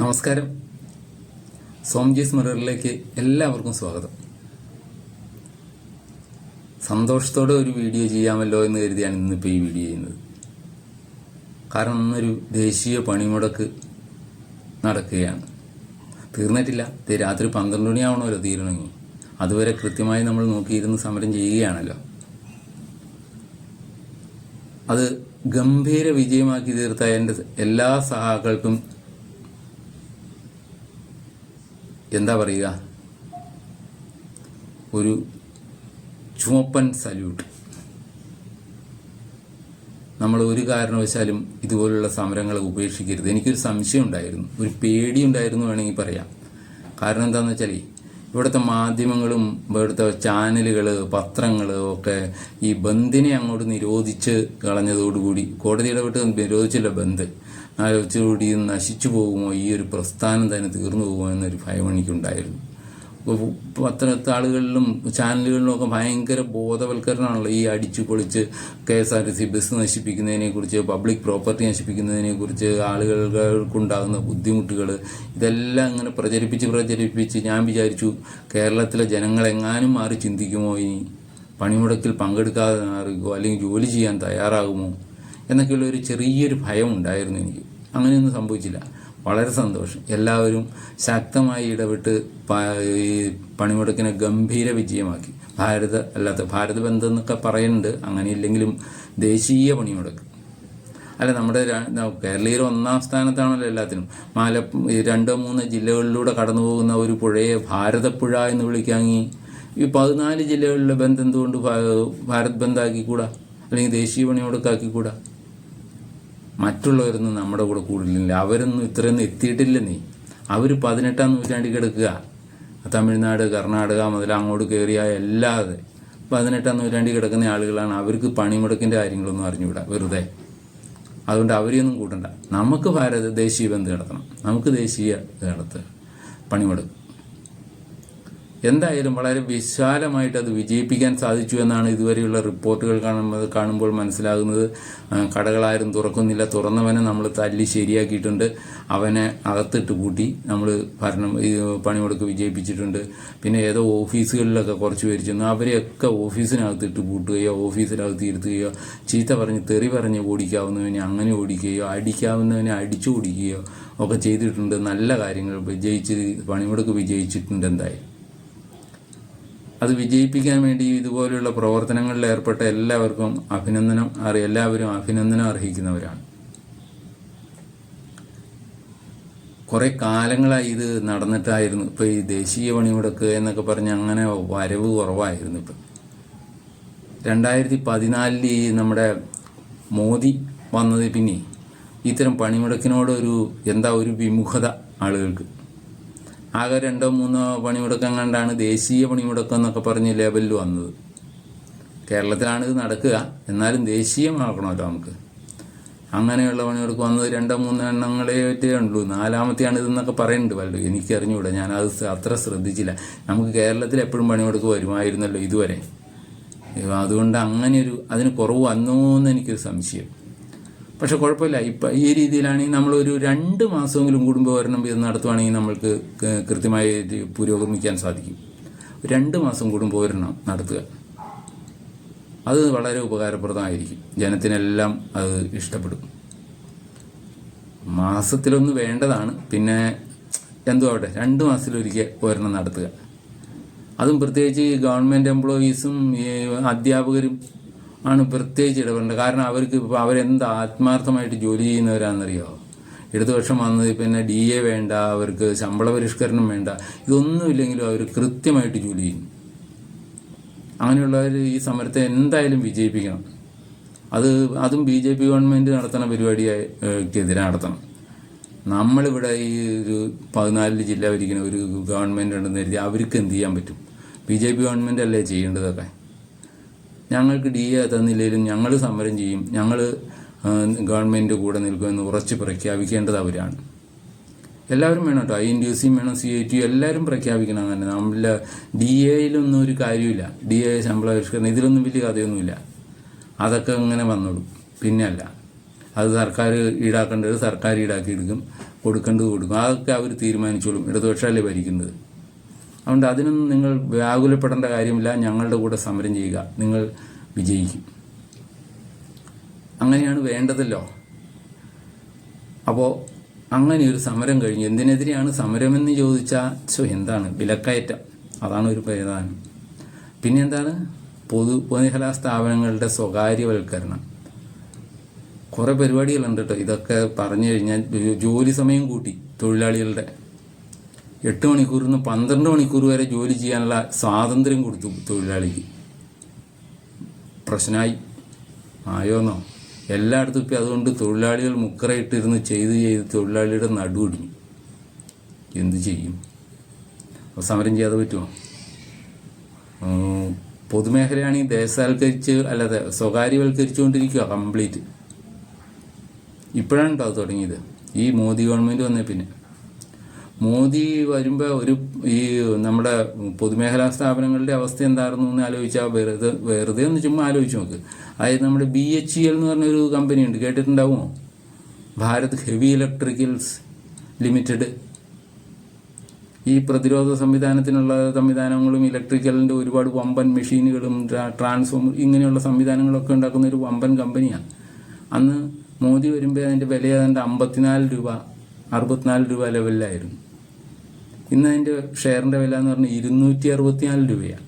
നമസ്കാരം. സോംജീസ് മിററിലേക്ക് എല്ലാവർക്കും സ്വാഗതം. സന്തോഷത്തോടെ ഒരു വീഡിയോ ചെയ്യാമല്ലോ എന്ന് കരുതിയാണ് ഇന്നിപ്പോൾ ഈ വീഡിയോ ചെയ്യുന്നത്. കാരണം ഇന്നൊരു ദേശീയ പണിമുടക്ക് നടക്കുകയാണ്. തീർന്നിട്ടില്ല. രാത്രി പന്ത്രണ്ട് മണിയാവണമല്ലോ തീരണമെങ്കിൽ അതുവരെ കൃത്യമായി നമ്മൾ നോക്കിയിരുന്ന് സമരം ചെയ്യുകയാണല്ലോ. അത് ഗംഭീര വിജയമാക്കി തീർത്ത എന്റെ എല്ലാ സഹാക്കൾക്കും എന്താ പറയുക? ഒരു ചുമപ്പൻ സല്യൂട്ട് നമ്മൾ ഒരു കാരണവശാലും ഇതുപോലുള്ള സമരങ്ങളെ ഉപേക്ഷിക്കരുത്. എനിക്കൊരു സംശയം ഉണ്ടായിരുന്നു. ഒരു പേടി ഉണ്ടായിരുന്നു വേണമെങ്കിൽ പറയാം. കാരണം എന്താണെന്ന് വെച്ചാൽ ഇവിടുത്തെ മാധ്യമങ്ങളും ഇവിടുത്തെ ചാനലുകൾ പത്രങ്ങൾ ഒക്കെ ഈ ബന്ദിനെ അങ്ങോട്ട് നിരോധിച്ച് കളഞ്ഞതോടുകൂടി കോടതി ഇടപെട്ട് നിരോധിച്ചില്ല ബന്ദ്. ആലോചിച്ചുകൂടി നശിച്ചു പോകുമോ? ഈ ഒരു പ്രസ്ഥാനം തന്നെ തീർന്നു പോകുമോ എന്നൊരു ഭയം എനിക്കുണ്ടായിരുന്നു പത്രത്തെ ആളുകളിലും ചാനലുകളിലും ഒക്കെ ഭയങ്കര ബോധവൽക്കരണമാണല്ലോ ഈ അടിച്ചു പൊളിച്ച് K S R T C bus നശിപ്പിക്കുന്നതിനെക്കുറിച്ച് public property നശിപ്പിക്കുന്നതിനെക്കുറിച്ച് ആളുകൾക്കുണ്ടാകുന്ന ബുദ്ധിമുട്ടുകൾ ഇതെല്ലാം ഇങ്ങനെ പ്രചരിപ്പിച്ച് പ്രചരിപ്പിച്ച് ഞാൻ വിചാരിച്ചു കേരളത്തിലെ ജനങ്ങളെങ്ങാനും മാറി ചിന്തിക്കുമോ? ഇനി പണിമുടക്കിൽ പങ്കെടുക്കാതെ മാറിക്കോ അല്ലെങ്കിൽ ജോലി ചെയ്യാൻ തയ്യാറാകുമോ? എന്നൊക്കെയുള്ള ഒരു ചെറിയൊരു ഭയം ഉണ്ടായിരുന്നു എനിക്ക്. അങ്ങനെയൊന്നും സംഭവിച്ചില്ല. വളരെ സന്തോഷം. എല്ലാവരും ശക്തമായി ഇടപെട്ട് ഈ പണിമുടക്കിനെ ഗംഭീര വിജയമാക്കി. ഭാരത അല്ലാത്ത ഭാരത ബന്ധം എന്നൊക്കെ പറയുന്നുണ്ട്. അങ്ങനെ ഇല്ലെങ്കിലും ദേശീയ പണിമുടക്ക്. അല്ല നമ്മുടെ കേരളീയർ ഒന്നാം സ്ഥാനത്താണല്ലോ എല്ലാത്തിനും. മാല രണ്ടോ മൂന്നോ ജില്ലകളിലൂടെ കടന്നു പോകുന്ന ഒരു പുഴയെ ഭാരതപ്പുഴ എന്ന് വിളിക്കാങ്ങി. ഈ പതിനാല് ജില്ലകളിലെ ബന്ധം എന്തുകൊണ്ട് ഭാരത് ബന്ധാക്കിക്കൂടാ? അല്ലെങ്കിൽ ദേശീയ പണിമുടക്കാക്കിക്കൂടാ? മറ്റുള്ളവരൊന്നും നമ്മുടെ കൂടെ കൂടില്ല അവരൊന്നും ഇത്രയൊന്നും എത്തിയിട്ടില്ല നീ. അവർ പതിനെട്ടാം നൂറ്റാണ്ടിൽ കിടക്കുക. തമിഴ്നാട് കർണാടക മുതൽ അങ്ങോട്ട് കയറിയ എല്ലാതെ പതിനെട്ടാം നൂറ്റാണ്ടിൽ കിടക്കുന്ന ആളുകളാണ് അവർക്ക് പണിമുടക്കിന്റെ കാര്യങ്ങളൊന്നും അറിഞ്ഞുകൂടാ വെറുതെ. അതുകൊണ്ട് അവരെയൊന്നും കൂട്ടണ്ട. നമുക്ക് ഭാരത ദേശീയ ബന്ധം നടത്തണം. നമുക്ക് ദേശീയ ഇത് നടത്തുക പണിമുടക്ക്. എന്തായാലും വളരെ വിശാലമായിട്ട് അത് വിജയിപ്പിക്കാൻ സാധിച്ചു എന്നാണ് ഇതുവരെയുള്ള റിപ്പോർട്ടുകൾ കാണുമ്പോൾ കാണുമ്പോൾ മനസ്സിലാകുന്നത്. കടകളാരും തുറക്കുന്നില്ല. തുറന്നവനെ നമ്മൾ തല്ലി ശരിയാക്കിയിട്ടുണ്ട്. അവനെ അകത്തിട്ട് കൂട്ടി നമ്മൾ ഭരണം പണിമുടക്ക് വിജയിപ്പിച്ചിട്ടുണ്ട്. പിന്നെ ഏതോ ഓഫീസുകളിലൊക്കെ കുറച്ച് പേര് ചെന്നു. അവരെയൊക്കെ ഓഫീസിനകത്തിട്ട് പൂട്ടുകയോ ഓഫീസിനകത്ത് ഇരുത്തുകയോ ചീത്ത പറഞ്ഞ് തെറി പറഞ്ഞ് ഓടിക്കാവുന്നവനെ അങ്ങനെ ഓടിക്കുകയോ അടിക്കാവുന്നവനെ അടിച്ചു ഓടിക്കുകയോ ഒക്കെ ചെയ്തിട്ടുണ്ട്. നല്ല കാര്യങ്ങൾ വിജയിച്ച് പണിമുടക്ക് വിജയിച്ചിട്ടുണ്ട് എന്തായാലും. അത് വിജയിപ്പിക്കാൻ വേണ്ടി ഇതുപോലെയുള്ള പ്രവർത്തനങ്ങളിൽ ഏർപ്പെട്ട എല്ലാവർക്കും അഭിനന്ദനം എല്ലാവരും അഭിനന്ദനം അർഹിക്കുന്നവരാണ്. കുറെ കാലങ്ങളായി ഇത് നടന്നിട്ടായിരുന്നു. ഇപ്പൊ ഈ ദേശീയ പണിമുടക്ക് എന്നൊക്കെ പറഞ്ഞ് അങ്ങനെ വരവ് കുറവായിരുന്നു ഇപ്പം. രണ്ടായിരത്തി പതിനാലിൽ ഈ നമ്മുടെ മോദി വന്നത് പിന്നെ ഇത്തരം പണിമുടക്കിനോട് ഒരു എന്താ ഒരു വിമുഖത ആളുകൾക്ക്. ആകെ രണ്ടോ മൂന്നോ പണിമുടക്കം കണ്ടാണ് ദേശീയ പണിമുടക്കം എന്നൊക്കെ പറഞ്ഞ് ലേബലിൽ വന്നത്. കേരളത്തിലാണ് ഇത് നടക്കുക. എന്നാലും ദേശീയമാക്കണമല്ലോ നമുക്ക്. അങ്ങനെയുള്ള പണിമുടക്കം വന്നത് രണ്ടോ മൂന്നോ എണ്ണങ്ങളെ പറ്റേ ഉള്ളൂ. നാലാമത്തെയാണ് ഇതെന്നൊക്കെ പറയുന്നുണ്ട് പലരും. ഞാനത് സ- അത്ര ശ്രദ്ധിച്ചില്ല. നമുക്ക് കേരളത്തിൽ എപ്പോഴും പണിമുടക്ക് വരുമായിരുന്നല്ലോ ഇതുവരെ. അതുകൊണ്ട് അങ്ങനെ ഒരു അതിന് കുറവ് വന്നോ എന്ന് എനിക്കൊരു സംശയം. പക്ഷെ കുഴപ്പമില്ല. ഇപ്പം ഈ രീതിയിലാണെങ്കിൽ നമ്മളൊരു രണ്ട് മാസമെങ്കിലും കുടുംബ ഭരണം ഇത് നടത്തുവാണെങ്കിൽ നമ്മൾക്ക് കൃത്യമായി പുരോഗമിക്കാൻ സാധിക്കും. രണ്ട് മാസം കൂടുമ്പോൾ വരണം നടത്തുക. അത് വളരെ ഉപകാരപ്രദമായിരിക്കും. ജനത്തിനെല്ലാം അത് ഇഷ്ടപ്പെടും. മാസത്തിലൊന്ന് വേണ്ടതാണ്. പിന്നെ എന്തോ ആവട്ടെ രണ്ട് മാസത്തിലൊരിക്കൽ ഒരെണ്ണം നടത്തുക. അതും പ്രത്യേകിച്ച് ഗവൺമെന്റ് എംപ്ലോയീസും അധ്യാപകരും ആണ് പ്രത്യേകിച്ച് ഇടപെടേണ്ടത്. കാരണം അവർക്ക് ഇപ്പോൾ അവരെന്ത് ആത്മാർത്ഥമായിട്ട് ജോലി ചെയ്യുന്നവരാണെന്നറിയോ? ഇടതുപക്ഷം വന്നത് പിന്നെ ഡി എ വേണ്ട അവർക്ക് ശമ്പള പരിഷ്കരണം വേണ്ട. ഇതൊന്നുമില്ലെങ്കിലും അവർ കൃത്യമായിട്ട് ജോലി ചെയ്യും. അങ്ങനെയുള്ളവർ ഈ സമരത്തെ എന്തായാലും വിജയിപ്പിക്കണം. അത് അതും ബി ജെ പി ഗവൺമെന്റ് നടത്തുന്ന പരിപാടിക്കെതിരെ നടത്തണം. നമ്മളിവിടെ ഈ ഒരു പതിനാലിൽ ജില്ല ഭരിക്കുന്ന ഒരു ഗവൺമെന്റ് ഉണ്ടെന്ന് കരുതി അവർക്ക് എന്ത് ചെയ്യാൻ പറ്റും? ബി ജെ പി ഗവൺമെന്റ് അല്ലേ ചെയ്യേണ്ടതൊക്കെ? ഞങ്ങൾക്ക് ഡി എ തന്നില്ലെങ്കിലും ഞങ്ങൾ സമരം ചെയ്യും. ഞങ്ങൾ ഗവൺമെന്റ് കൂടെ നിൽക്കുമെന്ന് ഉറച്ച് പ്രഖ്യാപിക്കേണ്ടത് അവരാണ്. എല്ലാവരും വേണം കേട്ടോ. ഐ എൻ ഡി സിയും വേണം സി ഐ ടി എല്ലാവരും പ്രഖ്യാപിക്കണം അങ്ങനെ. നമ്മൾ ഡി എയിലൊന്നും ഒരു കാര്യമില്ല. ഡി എ ശമ്പള പരിഷ്കരണം ഇതിലൊന്നും വലിയ കഥയൊന്നുമില്ല. അതൊക്കെ ഇങ്ങനെ വന്നോളും. പിന്നെ അല്ല അത് സർക്കാർ ഈടാക്കേണ്ടത് സർക്കാർ ഈടാക്കി എടുക്കും കൊടുക്കേണ്ടത് കൊടുക്കും. അതൊക്കെ അവർ തീരുമാനിച്ചോളും. ഇടതുപക്ഷമല്ലേ ഭരിക്കുന്നത്. അതുകൊണ്ട് അതിനൊന്നും നിങ്ങൾ വ്യാകുലപ്പെടേണ്ട കാര്യമില്ല. ഞങ്ങളുടെ കൂടെ സമരം ചെയ്യുക. നിങ്ങൾ വിജയിക്കും. അങ്ങനെയാണ് വേണ്ടതല്ലോ. അപ്പോൾ അങ്ങനെ ഒരു സമരം കഴിഞ്ഞു. എന്തിനെതിരെയാണ് സമരമെന്ന് ചോദിച്ചാൽ സോ എന്താണ്? വിലക്കയറ്റം. അതാണ് ഒരു പ്രധാനം. പിന്നെ എന്താണ്? പൊതു പൊതുമേഖലാ സ്ഥാപനങ്ങളുടെ സ്വകാര്യവൽക്കരണം. കുറേ പരിപാടികളുണ്ട് കേട്ടോ ഇതൊക്കെ പറഞ്ഞു കഴിഞ്ഞാൽ ജോലി സമയം കൂട്ടി തൊഴിലാളികളുടെ. എട്ട് മണിക്കൂറിൽ നിന്ന് പന്ത്രണ്ട് മണിക്കൂർ വരെ ജോലി ചെയ്യാനുള്ള സ്വാതന്ത്ര്യം കൊടുത്തു തൊഴിലാളിക്ക്. പ്രശ്നമായി ആയോന്നോ? എല്ലായിടത്തും ഇപ്പം അതുകൊണ്ട് തൊഴിലാളികൾ മുക്കറയിട്ടിരുന്ന് ചെയ്ത് ചെയ്ത് തൊഴിലാളിയുടെ നടുവിടിഞ്ഞു എന്ത് ചെയ്യും? സമരം ചെയ്യാതെ പറ്റുമോ? പൊതുമേഖലയാണെങ്കിൽ ദേശസാൽക്കരിച്ച് അല്ലാതെ സ്വകാര്യവൽക്കരിച്ചുകൊണ്ടിരിക്കുക കംപ്ലീറ്റ്. ഇപ്പോഴാണ് കേട്ടോ തുടങ്ങിയത്. ഈ മോദി ഗവൺമെന്റ് വന്നേ പിന്നെ. മോദി വരുമ്പോൾ ഒരു ഈ നമ്മുടെ പൊതുമേഖലാ സ്ഥാപനങ്ങളുടെ അവസ്ഥ എന്തായിരുന്നു എന്ന് ആലോചിച്ചാൽ വെറുതെ വെറുതെ ഒന്ന് ചുമ്മാ ആലോചിച്ച് നോക്ക്. അതായത് നമ്മുടെ ബി എച്ച് എൽ എന്ന് പറഞ്ഞൊരു കമ്പനി ഉണ്ട് കേട്ടിട്ടുണ്ടാവുമോ? ഭാരത് ഹെവി ഇലക്ട്രിക്കൽസ് ലിമിറ്റഡ് ഈ പ്രതിരോധ സംവിധാനത്തിനുള്ള സംവിധാനങ്ങളും ഇലക്ട്രിക്കലിന്റെ ഒരുപാട് വമ്പൻ മെഷീനുകളും ട്രാ- ട്രാൻസ്ഫോമർ ഇങ്ങനെയുള്ള സംവിധാനങ്ങളൊക്കെ ഉണ്ടാക്കുന്ന ഒരു വമ്പൻ കമ്പനിയാണ് അന്ന് മോദി വരുമ്പോൾ അതിന്റെ വില ഏതാണ്ട് അമ്പത്തിനാല് രൂപ അറുപത്തിനാല് രൂപ ലെവലിലായിരുന്നു ഇന്ന് അതിന്റെ ഷെയറിന്റെ വില എന്ന് പറഞ്ഞാൽ ഇരുന്നൂറ്റി അറുപത്തിനാല് രൂപയാണ്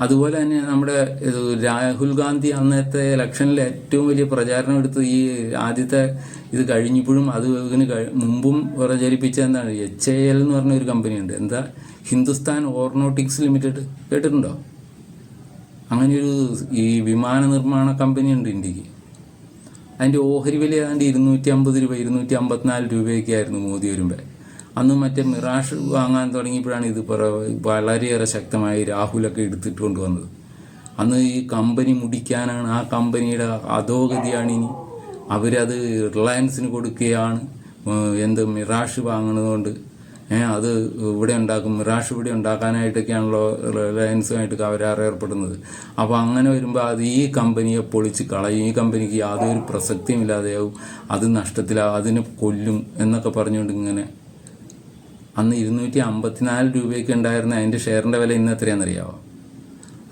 അതുപോലെ തന്നെ നമ്മുടെ രാഹുൽ ഗാന്ധി അന്നത്തെ ഇലക്ഷനിൽ ഏറ്റവും വലിയ പ്രചാരണം എടുത്ത് ഈ ആദ്യത്തെ ഇത് കഴിഞ്ഞപ്പോഴും അത് ഇതിന് മുമ്പും പ്രചരിപ്പിച്ച എന്താണ് എച്ച് എ എൽ എന്ന് പറഞ്ഞ ഒരു കമ്പനിയുണ്ട് എന്താ? Hindustan aeronautics limited. കേട്ടിട്ടുണ്ടോ? അങ്ങനെയൊരു ഈ വിമാന നിർമ്മാണ കമ്പനി ഉണ്ട് ഇന്ത്യയ്ക്ക്. അതിന്റെ ഓഹരി വില ഏതാണ്ട് ഇരുന്നൂറ്റി അമ്പത് രൂപ ഇരുന്നൂറ്റി അമ്പത്തിനാല് രൂപയൊക്കെ ആയിരുന്നു മോദി വരുമ്പോൾ അന്ന് മറ്റേ മിറാഷ് വാങ്ങാൻ തുടങ്ങിയപ്പോഴാണ് ഇത് വളരെയേറെ ശക്തമായി രാഹുലൊക്കെ എടുത്തിട്ട് കൊണ്ടുവന്നത് അന്ന് ഈ കമ്പനി മുടിക്കാനാണ് ആ കമ്പനിയുടെ അധോഗതിയാണ് ഇനി. അവരത് റിലയൻസിന് കൊടുക്കുകയാണ്. എന്ത് മിറാഷ് വാങ്ങുന്നതുകൊണ്ട് അത് ഇവിടെ ഉണ്ടാക്കും മിറാഷ് ഇവിടെ ഉണ്ടാക്കാനായിട്ടൊക്കെയാണല്ലോ റിലയൻസുമായിട്ട് കരാർ ഏർപ്പെടുന്നത്. അപ്പോൾ അങ്ങനെ വരുമ്പോൾ അത് ഈ കമ്പനിയെ പൊളിച്ച് കളയും. ഈ കമ്പനിക്ക് യാതൊരു പ്രസക്തിയും ഇല്ലാതെയാവും അത് നഷ്ടത്തിലാവും അതിനെ കൊല്ലും എന്നൊക്കെ പറഞ്ഞുകൊണ്ട് ഇങ്ങനെ. അന്ന് ഇരുന്നൂറ്റി അമ്പത്തിനാല് രൂപയൊക്കെ ഉണ്ടായിരുന്ന അതിന്റെ ഷെയറിന്റെ വില ഇന്ന് എത്രയാണെന്നറിയാമോ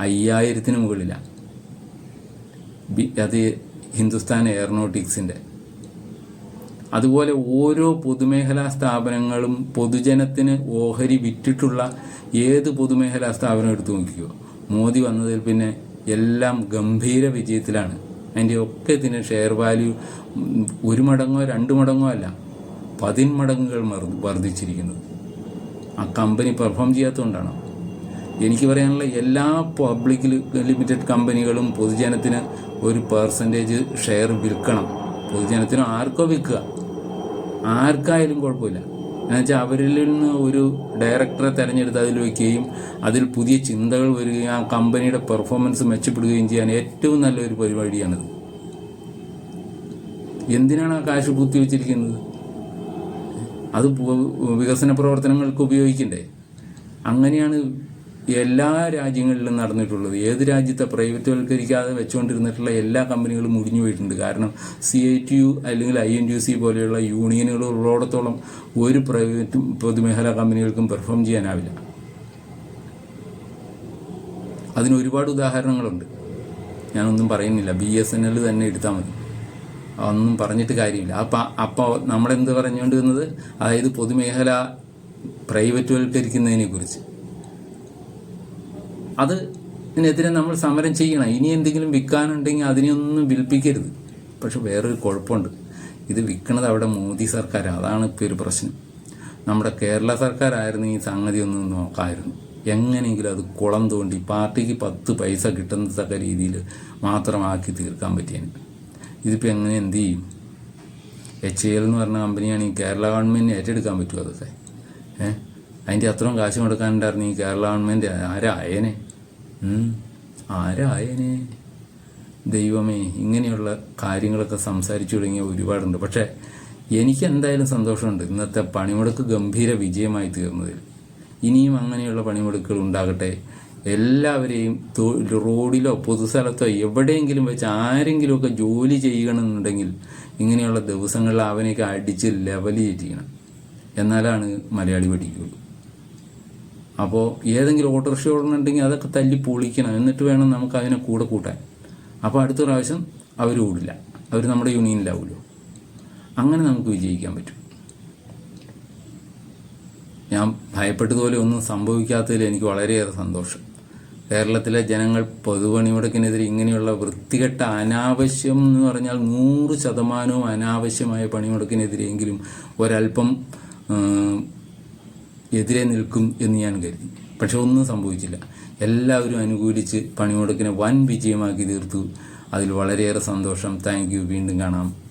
അയ്യായിരത്തിന് മുകളിലാണ് അത് ഹിന്ദുസ്ഥാൻ എയറോനോട്ടിക്സിന്റെ അതുപോലെ ഓരോ പൊതുമേഖലാ സ്ഥാപനങ്ങളും പൊതുജനത്തിന് ഓഹരി വിറ്റിട്ടുള്ള ഏത് പൊതുമേഖലാ സ്ഥാപനം എടുത്തു നോക്കിയോ മോദി വന്നതിൽ പിന്നെ എല്ലാം ഗംഭീര വിജയത്തിലാണ്. അതിന്റെ ഒക്കെ ഇതിന് ഷെയർ വാല്യൂ ഒരു മടങ്ങോ രണ്ട് മടങ്ങോ അല്ല പതിന്മടങ്ങുകൾ വർദ്ധിച്ചിരിക്കുന്നത്. ആ കമ്പനി പെർഫോം ചെയ്യാത്തതുകൊണ്ടാണ്. എനിക്ക് പറയാനുള്ള എല്ലാ പബ്ലിക് ലിമിറ്റഡ് കമ്പനികളും പൊതുജനത്തിന് ഒരു പെർസെന്റേജ് ഷെയർ വിൽക്കണം. പൊതുജനത്തിന് ആർക്കോ വിൽക്കുക. ആർക്കായാലും കുഴപ്പമില്ല. എന്നുവെച്ചാൽ അവരിൽ നിന്ന് ഒരു ഡയറക്ടറെ തിരഞ്ഞെടുത്ത് അതിൽ വയ്ക്കുകയും അതിൽ പുതിയ ചിന്തകൾ വരികയും ആ കമ്പനിയുടെ പെർഫോമൻസ് മെച്ചപ്പെടുകയും ചെയ്യാൻ ഏറ്റവും നല്ലൊരു പരിപാടിയാണിത്. എന്തിനാണ് ആ കാശ് വെച്ചിരിക്കുന്നത്? അത് വികസന പ്രവർത്തനങ്ങൾക്ക് ഉപയോഗിക്കണ്ടേ? അങ്ങനെയാണ് എല്ലാ രാജ്യങ്ങളിലും നടന്നിട്ടുള്ളത്. ഏത് രാജ്യത്തെ പ്രൈവറ്റ്വൽക്കരിക്കാതെ വെച്ചുകൊണ്ടിരുന്നിട്ടുള്ള എല്ലാ കമ്പനികളും മുടിഞ്ഞു പോയിട്ടുണ്ട്. കാരണം സി ഐ ടി യു അല്ലെങ്കിൽ ഐ എൻ യു സി പോലെയുള്ള യൂണിയനുകൾ ഉള്ളിടത്തോളം ഒരു പ്രൈവറ്റ് പൊതുമേഖലാ കമ്പനികൾക്കും പെർഫോം ചെയ്യാനാവില്ല. അതിന് ഒരുപാട് ഉദാഹരണങ്ങളുണ്ട്. ഞാനൊന്നും പറയുന്നില്ല. ബി എസ് എൻ എൽ തന്നെ എടുത്താൽ മതി. ഒന്നും പറഞ്ഞിട്ട് കാര്യമില്ല. അപ്പം അപ്പോൾ നമ്മളെന്ത് പറഞ്ഞുകൊണ്ടിരുന്നത്? അതായത് പൊതുമേഖല പ്രൈവറ്റ്വൽക്കരിക്കുന്നതിനെ കുറിച്ച് അത് ഇതിനെതിരെ നമ്മൾ സമരം ചെയ്യണം. ഇനി എന്തെങ്കിലും വിൽക്കാനുണ്ടെങ്കിൽ അതിനെയൊന്നും വിൽപ്പിക്കരുത്. പക്ഷെ വേറൊരു കുഴപ്പമുണ്ട്. ഇത് വിൽക്കണത് അവിടെ മോദി സർക്കാർ. അതാണ് ഇപ്പോൾ ഒരു പ്രശ്നം. നമ്മുടെ കേരള സർക്കാരായിരുന്നു ഈ സംഗതി ഒന്ന് നോക്കായിരുന്നു. എങ്ങനെയെങ്കിലും അത് കുളം തോണ്ടി പാർട്ടിക്ക് പത്ത് പൈസ കിട്ടുന്നതക്ക രീതിയിൽ മാത്രമാക്കി തീർക്കാൻ പറ്റിയാണ് ഇതിപ്പോൾ എങ്ങനെ എന്ത് ചെയ്യും? എച്ച് എൽ എന്ന് പറഞ്ഞ കമ്പനിയാണ് ഈ കേരള ഗവൺമെന്റ് ഏറ്റെടുക്കാൻ പറ്റുമോ അതൊക്കെ? ഏഹ് അതിന്റെ അത്രയും കാശ് കൊടുക്കാനുണ്ടായിരുന്നു ഈ കേരള ഗവൺമെന്റ് ആരായനെ ഉം, ആരായനെ? ദൈവമേ ഇങ്ങനെയുള്ള കാര്യങ്ങളൊക്കെ സംസാരിച്ചു തുടങ്ങിയ ഒരുപാടുണ്ട്. പക്ഷേ എനിക്ക് എന്തായാലും സന്തോഷമുണ്ട് ഇന്നത്തെ പണിമുടക്ക് ഗംഭീര വിജയമായി തീർന്നതിൽ. ഇനിയും അങ്ങനെയുള്ള പണിമുടക്കുകൾ ഉണ്ടാകട്ടെ. എല്ലാവരെയും റോഡിലോ പൊതുസ്ഥലത്തോ എവിടെയെങ്കിലും വെച്ച് ആരെങ്കിലുമൊക്കെ ജോലി ചെയ്യണമെന്നുണ്ടെങ്കിൽ ഇങ്ങനെയുള്ള ദിവസങ്ങളിൽ അവനെയൊക്കെ അടിച്ച് ലെവൽ ചെയ്യിക്കണം എന്നാലാണ് മലയാളി പഠിക്കുകയുള്ളൂ. അപ്പോൾ ഏതെങ്കിലും ഓട്ടോറിക്ഷ ഓടണമെന്നുണ്ടെങ്കിൽ അതൊക്കെ തല്ലി പൊളിക്കണം. എന്നിട്ട് വേണം നമുക്ക് അതിനെ കൂടെ കൂട്ടാൻ. അപ്പോൾ അടുത്ത പ്രാവശ്യം അവർ ഓടില്ല. അവർ നമ്മുടെ യൂണിയനിലാവുമല്ലോ അങ്ങനെ നമുക്ക് വിജയിക്കാൻ പറ്റും. ഞാൻ ഭയപ്പെട്ടതുപോലെ ഒന്നും സംഭവിക്കാത്തതിൽ എനിക്ക് വളരെയേറെ സന്തോഷം. കേരളത്തിലെ ജനങ്ങൾ പൊതുപണിമുടക്കിനെതിരെ ഇങ്ങനെയുള്ള വൃത്തികെട്ട അനാവശ്യം എന്ന് പറഞ്ഞാൽ നൂറ് ശതമാനവും അനാവശ്യമായ പണിമുടക്കിനെതിരെയെങ്കിലും ഒരല്പം എതിരെ നിൽക്കും എന്ന് ഞാൻ കരുതി. പക്ഷെ ഒന്നും സംഭവിച്ചില്ല. എല്ലാവരും അനുകൂലിച്ച് പണിമുടക്കിനെ വൻ വിജയമാക്കി തീർത്തു. അതിൽ വളരെയേറെ സന്തോഷം. താങ്ക് വീണ്ടും കാണാം.